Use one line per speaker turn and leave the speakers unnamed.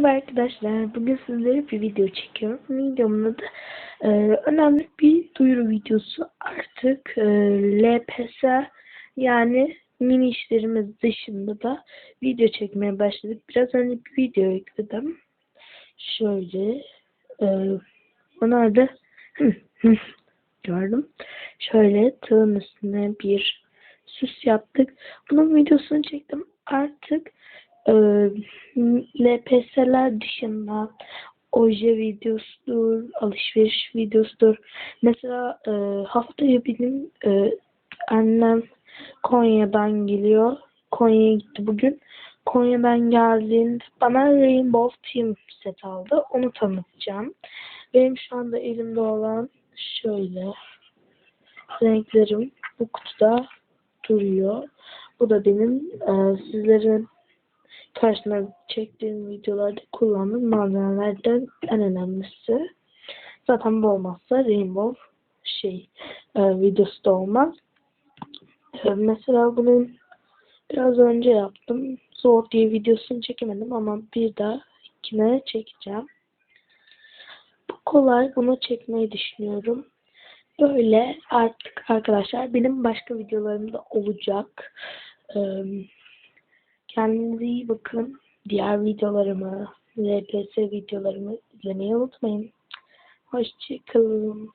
Merhaba arkadaşlar. Bugün sizlere bir video çekiyorum. Videomun adı e, önemli bir duyuru videosu. Artık e, LPS yani mini işlerimiz dışında da video çekmeye başladık. Biraz önce bir video yükledim. Şöyle e, onlar da gördüm. Şöyle tığın üstüne bir süs yaptık. Bunun videosunu çektim. Artık e, LPS'ler dışında oje videosudur, alışveriş videosudur. Mesela e, haftaya benim e, annem Konya'dan geliyor. Konya'ya gitti bugün. Konya'dan geldiğinde bana Rainbow Team set aldı. Onu tanıtacağım. Benim şu anda elimde olan şöyle renklerim bu kutuda duruyor. Bu da benim e, sizlerin karşısına çektiğim videolarda kullandığım malzemelerden en önemlisi. Zaten bu olmazsa Rainbow şey e, videosu da olmaz. E, mesela bunun biraz önce yaptım. Zor diye videosunu çekemedim ama bir daha dahakine çekeceğim. Bu kolay. Bunu çekmeyi düşünüyorum. Böyle artık arkadaşlar benim başka videolarım da olacak. Ee, Kendinize iyi bakın. Diğer videolarımı, LPS videolarımı izlemeyi unutmayın. Hoşçakalın.